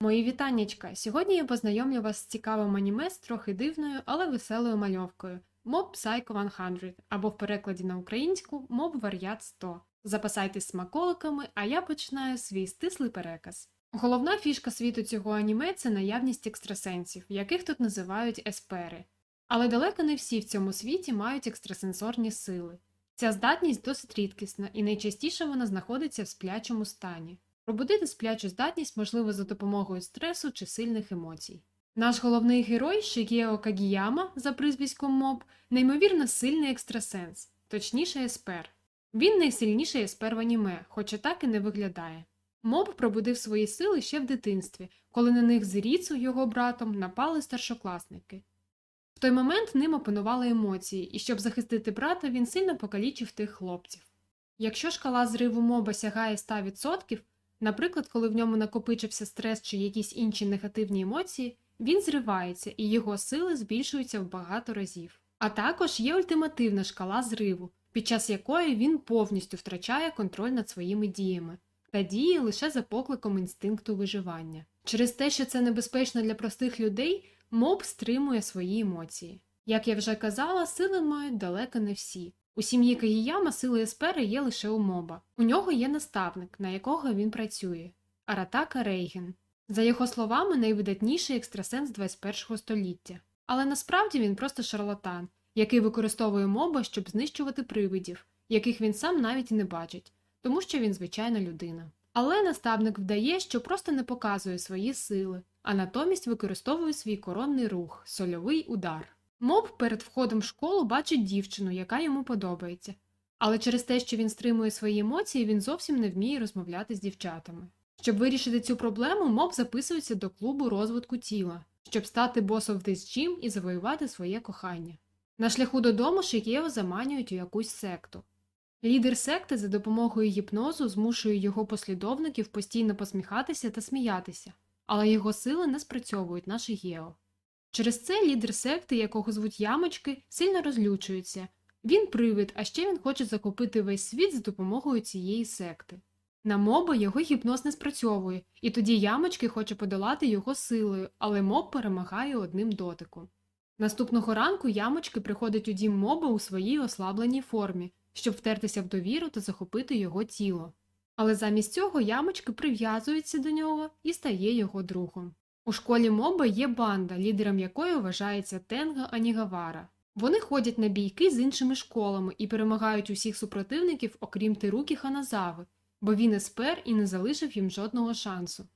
Мої вітаннячка! Сьогодні я познайомлю вас з цікавим аніме з трохи дивною, але веселою мальовкою Mob Psycho 100 або в перекладі на українську Mob Варіат 100. Запасайтесь смаколиками, а я починаю свій стислий переказ. Головна фішка світу цього аніме це наявність екстрасенсів, яких тут називають еспери. Але далеко не всі в цьому світі мають екстрасенсорні сили. Ця здатність досить рідкісна і найчастіше вона знаходиться в сплячому стані. Пробудити сплячу здатність можливо за допомогою стресу чи сильних емоцій. Наш головний герой Шигео Кагіяма за прізвиськом Моб неймовірно сильний екстрасенс, точніше еспер. Він найсильніший еспер в аніме, хоча так і не виглядає. Моб пробудив свої сили ще в дитинстві, коли на них з Ріцу, його братом, напали старшокласники. В той момент ним опанували емоції, і щоб захистити брата, він сильно покалічив тих хлопців. Якщо шкала зриву моба сягає 100%, Наприклад, коли в ньому накопичився стрес чи якісь інші негативні емоції, він зривається і його сили збільшуються в багато разів. А також є ультимативна шкала зриву, під час якої він повністю втрачає контроль над своїми діями та діє лише за покликом інстинкту виживання. Через те, що це небезпечно для простих людей, моб стримує свої емоції. Як я вже казала, сили мають далеко не всі. У сім'ї Кагіяма сили Еспери є лише у моба. У нього є наставник, на якого він працює Аратака Рейген. За його словами, найвидатніший екстрасенс 21 століття. Але насправді він просто шарлатан, який використовує моба, щоб знищувати привидів, яких він сам навіть і не бачить, тому що він звичайна людина. Але наставник вдає, що просто не показує свої сили, а натомість використовує свій коронний рух сольовий удар. Моб перед входом в школу бачить дівчину, яка йому подобається, але через те, що він стримує свої емоції, він зовсім не вміє розмовляти з дівчатами. Щоб вирішити цю проблему, моб записується до клубу розвитку тіла, щоб стати босом в Gym і завоювати своє кохання. На шляху додому Шикєва заманюють у якусь секту. Лідер секти за допомогою гіпнозу змушує його послідовників постійно посміхатися та сміятися, але його сили не спрацьовують на Шигео. Через це лідер секти, якого звуть Ямочки, сильно розлючується. Він привид, а ще він хоче захопити весь світ за допомогою цієї секти. На моба його гіпноз не спрацьовує, і тоді Ямочки хоче подолати його силою, але моб перемагає одним дотиком. Наступного ранку Ямочки приходить у дім моба у своїй ослабленій формі, щоб втертися в довіру та захопити його тіло. Але замість цього Ямочки прив'язується до нього і стає його другом. У школі моба є банда, лідером якої вважається Тенга Анігавара. Вони ходять на бійки з іншими школами і перемагають усіх супротивників, окрім Терукі Ханазави, бо він еспер і не залишив їм жодного шансу.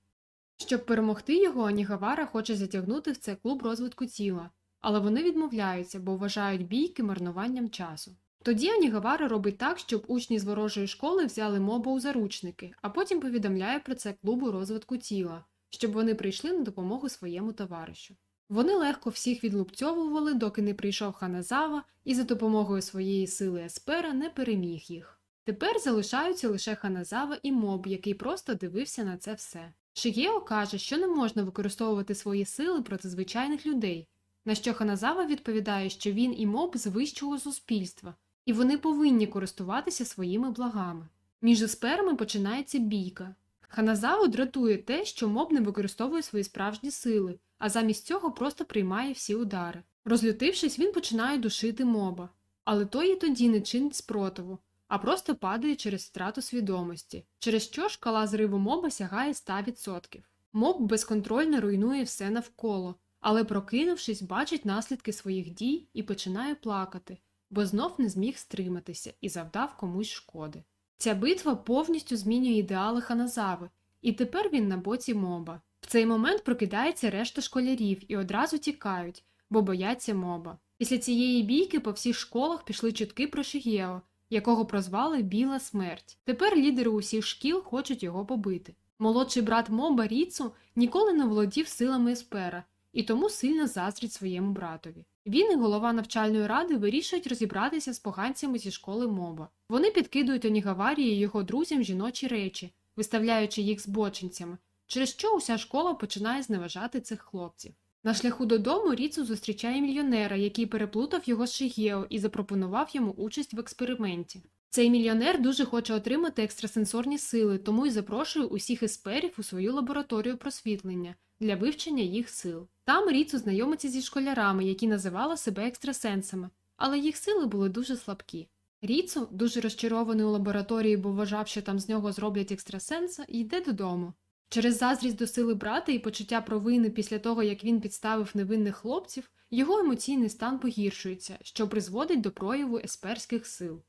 Щоб перемогти його, Анігавара хоче затягнути в це клуб розвитку тіла, але вони відмовляються, бо вважають бійки марнуванням часу. Тоді Анігавара робить так, щоб учні з ворожої школи взяли моба у заручники, а потім повідомляє про це клубу розвитку тіла щоб вони прийшли на допомогу своєму товаришу. Вони легко всіх відлупцьовували, доки не прийшов Ханазава і за допомогою своєї сили Еспера не переміг їх. Тепер залишаються лише Ханазава і моб, який просто дивився на це все. Шигео каже, що не можна використовувати свої сили проти звичайних людей, на що Ханазава відповідає, що він і моб з вищого суспільства, і вони повинні користуватися своїми благами. Між есперами починається бійка, Ханазаву дратує те, що моб не використовує свої справжні сили, а замість цього просто приймає всі удари. Розлютившись, він починає душити моба, але той і тоді не чинить спротиву, а просто падає через втрату свідомості, через що шкала зриву моба сягає 100%. Моб безконтрольно руйнує все навколо, але, прокинувшись, бачить наслідки своїх дій і починає плакати, бо знов не зміг стриматися і завдав комусь шкоди. Ця битва повністю змінює ідеали Ханазави, і тепер він на боці моба. В цей момент прокидається решта школярів і одразу тікають, бо бояться моба. Після цієї бійки по всіх школах пішли чутки про Шигео, якого прозвали Біла Смерть. Тепер лідери усіх шкіл хочуть його побити. Молодший брат моба Ріцу ніколи не володів силами Еспера і тому сильно заздрить своєму братові. Він і голова навчальної ради вирішують розібратися з поганцями зі школи моба. Вони підкидують Онігаварі і його друзям жіночі речі, виставляючи їх збочинцями, через що уся школа починає зневажати цих хлопців. На шляху додому Ріцу зустрічає мільйонера, який переплутав його з Шигео і запропонував йому участь в експерименті. Цей мільйонер дуже хоче отримати екстрасенсорні сили, тому й запрошує усіх есперів у свою лабораторію просвітлення для вивчення їх сил. Там Ріцу знайомиться зі школярами, які називали себе екстрасенсами, але їх сили були дуже слабкі. Ріцу, дуже розчарований у лабораторії, бо вважав, що там з нього зроблять екстрасенса, йде додому. Через заздрість до сили брата і почуття провини після того, як він підставив невинних хлопців, його емоційний стан погіршується, що призводить до прояву есперських сил.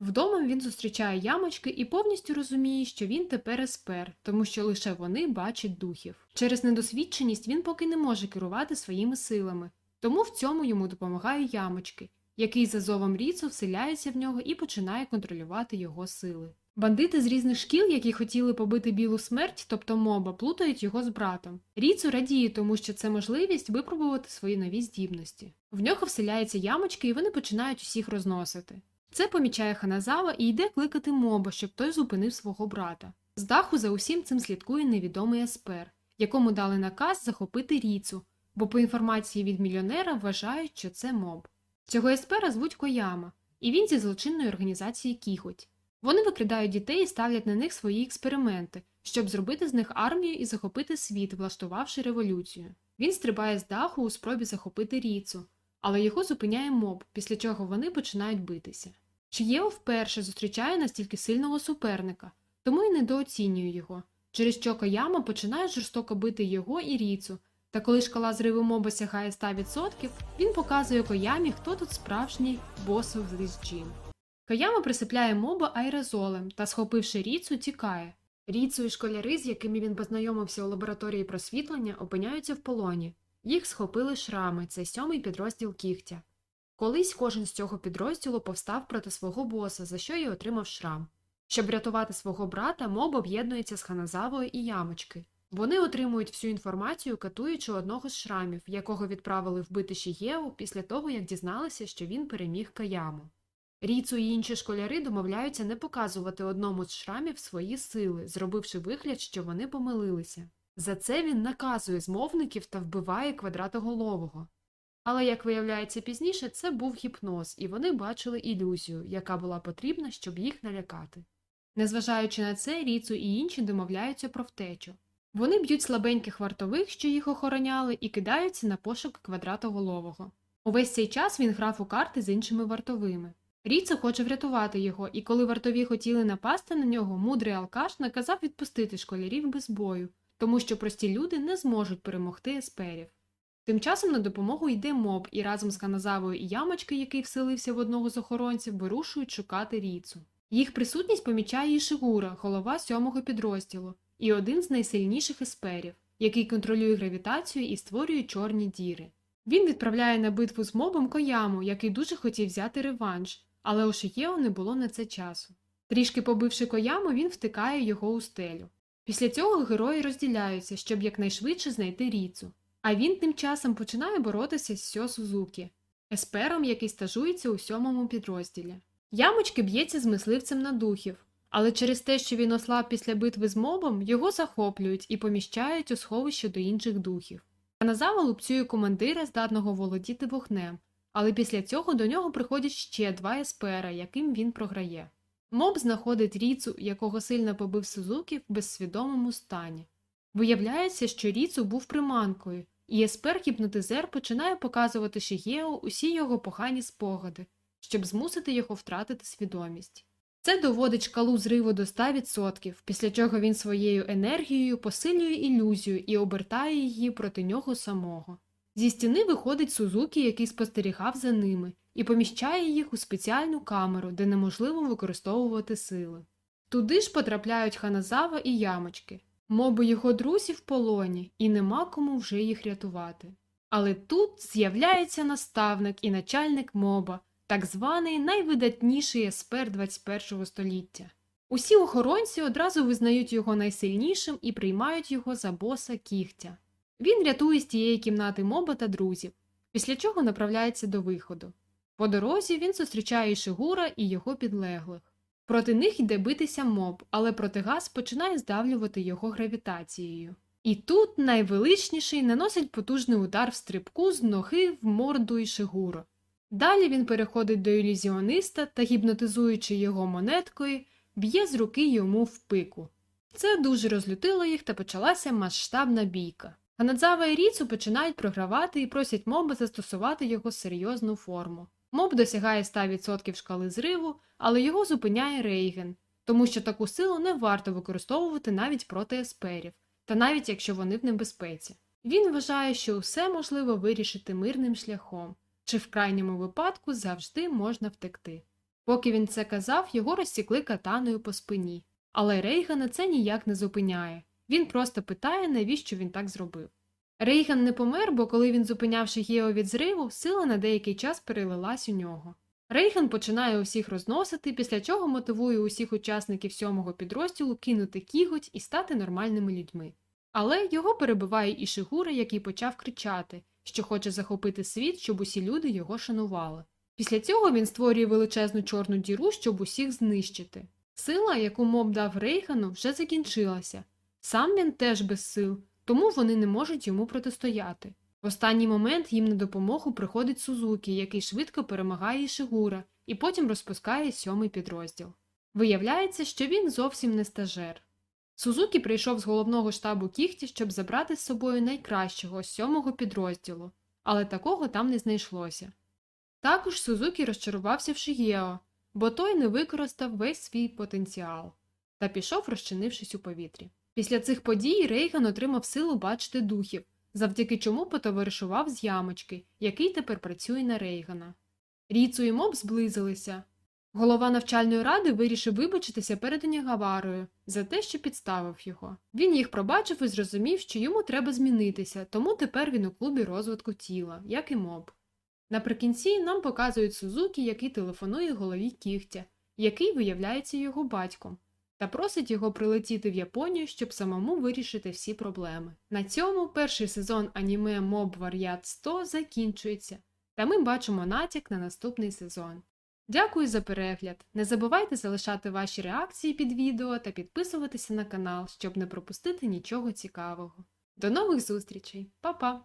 Вдома він зустрічає ямочки і повністю розуміє, що він тепер еспер, тому що лише вони бачать духів. Через недосвідченість він поки не може керувати своїми силами, тому в цьому йому допомагає ямочки, який за зовом Ріцу вселяється в нього і починає контролювати його сили. Бандити з різних шкіл, які хотіли побити білу смерть, тобто моба, плутають його з братом. Ріцу радіє, тому що це можливість випробувати свої нові здібності. В нього вселяються ямочки, і вони починають усіх розносити. Це помічає Ханазава і йде кликати моба, щоб той зупинив свого брата. З даху за усім цим слідкує невідомий еспер, якому дали наказ захопити Ріцу, бо по інформації від мільйонера вважають, що це моб. Цього еспера звуть Кояма, і він зі злочинної організації Кіхоть. Вони викрадають дітей і ставлять на них свої експерименти, щоб зробити з них армію і захопити світ, влаштувавши революцію. Він стрибає з даху у спробі захопити Ріцу, але його зупиняє моб, після чого вони починають битися. Чиєо вперше зустрічає настільки сильного суперника, тому й недооцінює його, через що Кояма починає жорстоко бити його і Ріцу, та коли шкала зриву моба сягає 100%, він показує Коямі, хто тут справжній босов з Джін. Кояма присипляє моба аерозолем та, схопивши Ріцу, тікає. Ріцу і школяри, з якими він познайомився у лабораторії просвітлення, опиняються в полоні. Їх схопили шрами, це сьомий підрозділ кігтя. Колись кожен з цього підрозділу повстав проти свого боса, за що й отримав шрам. Щоб врятувати свого брата, моб об'єднується з Ханазавою і ямочки. Вони отримують всю інформацію, катуючи одного з шрамів, якого відправили вбити Шієву після того, як дізналися, що він переміг Каяму. Ріцу і інші школяри домовляються не показувати одному з шрамів свої сили, зробивши вигляд, що вони помилилися. За це він наказує змовників та вбиває квадратоголового. Але, як виявляється пізніше, це був гіпноз, і вони бачили ілюзію, яка була потрібна, щоб їх налякати. Незважаючи на це, Ріцу і інші домовляються про втечу. Вони б'ють слабеньких вартових, що їх охороняли, і кидаються на пошук квадратоголового. Увесь цей час він грав у карти з іншими вартовими. Ріцу хоче врятувати його, і коли вартові хотіли напасти на нього, мудрий алкаш наказав відпустити школярів без бою, тому що прості люди не зможуть перемогти есперів. Тим часом на допомогу йде моб, і разом з Каназавою і ямочки, який вселився в одного з охоронців, вирушують шукати Ріцу. Їх присутність помічає Ішигура, голова сьомого підрозділу, і один з найсильніших есперів, який контролює гравітацію і створює чорні діри. Він відправляє на битву з мобом Кояму, який дуже хотів взяти реванш, але у Шиєо не було на це часу. Трішки побивши Кояму, він втикає його у стелю. Після цього герої розділяються, щоб якнайшвидше знайти Ріцу. А він тим часом починає боротися з Сьо Сузукі, еспером, який стажується у сьомому підрозділі. Ямочки б'ється з мисливцем на духів, але через те, що він ослаб після битви з мобом, його захоплюють і поміщають у сховище до інших духів. Каназава лупцює командира, здатного володіти вогнем, але після цього до нього приходять ще два еспера, яким він програє. Моб знаходить Ріцу, якого сильно побив Сузукі в безсвідомому стані. Виявляється, що Ріцу був приманкою, і еспер гіпнотизер починає показувати Шігео усі його погані спогади, щоб змусити його втратити свідомість. Це доводить шкалу зриву до 100%, після чого він своєю енергією посилює ілюзію і обертає її проти нього самого. Зі стіни виходить Сузукі, який спостерігав за ними, і поміщає їх у спеціальну камеру, де неможливо використовувати сили. Туди ж потрапляють Ханазава і ямочки. Моби його друзі в полоні, і нема кому вже їх рятувати. Але тут з'являється наставник і начальник моба, так званий найвидатніший еспер 21 століття. Усі охоронці одразу визнають його найсильнішим і приймають його за боса кігтя. Він рятує з тієї кімнати моба та друзів, після чого направляється до виходу. По дорозі він зустрічає Шигура і його підлеглих. Проти них йде битися моб, але протигаз починає здавлювати його гравітацією. І тут найвеличніший наносить потужний удар в стрибку з ноги в морду Ішигуро. Далі він переходить до ілюзіониста та, гіпнотизуючи його монеткою, б'є з руки йому в пику. Це дуже розлютило їх та почалася масштабна бійка. Ганадзава і Ріцу починають програвати і просять моба застосувати його серйозну форму. Моб досягає 100% шкали зриву, але його зупиняє Рейген, тому що таку силу не варто використовувати навіть проти есперів, та навіть якщо вони в небезпеці. Він вважає, що усе можливо вирішити мирним шляхом, чи в крайньому випадку завжди можна втекти. Поки він це казав, його розсікли катаною по спині. Але Рейгана це ніяк не зупиняє. Він просто питає, навіщо він так зробив. Рейган не помер, бо коли він зупиняв Шігео від зриву, сила на деякий час перелилась у нього. Рейган починає усіх розносити, після чого мотивує усіх учасників сьомого підрозділу кинути кіготь і стати нормальними людьми. Але його перебиває Ішигура, який почав кричати, що хоче захопити світ, щоб усі люди його шанували. Після цього він створює величезну чорну діру, щоб усіх знищити. Сила, яку моб дав Рейгану, вже закінчилася. Сам він теж без сил, тому вони не можуть йому протистояти. В останній момент їм на допомогу приходить Сузукі, який швидко перемагає Ішигура і потім розпускає сьомий підрозділ. Виявляється, що він зовсім не стажер. Сузукі прийшов з головного штабу кіхті, щоб забрати з собою найкращого сьомого підрозділу, але такого там не знайшлося. Також Сузукі розчарувався в Шігео, бо той не використав весь свій потенціал та пішов, розчинившись у повітрі. Після цих подій Рейган отримав силу бачити духів, завдяки чому потоваришував з ямочки, який тепер працює на Рейгана. Ріцу і моб зблизилися. Голова навчальної ради вирішив вибачитися перед Онігаварою за те, що підставив його. Він їх пробачив і зрозумів, що йому треба змінитися, тому тепер він у клубі розвитку тіла, як і моб. Наприкінці нам показують Сузукі, який телефонує голові кігтя, який виявляється його батьком, та просить його прилетіти в Японію, щоб самому вирішити всі проблеми. На цьому перший сезон аніме Моб Варіат 100 закінчується, та ми бачимо натяк на наступний сезон. Дякую за перегляд! Не забувайте залишати ваші реакції під відео та підписуватися на канал, щоб не пропустити нічого цікавого. До нових зустрічей, Па-па!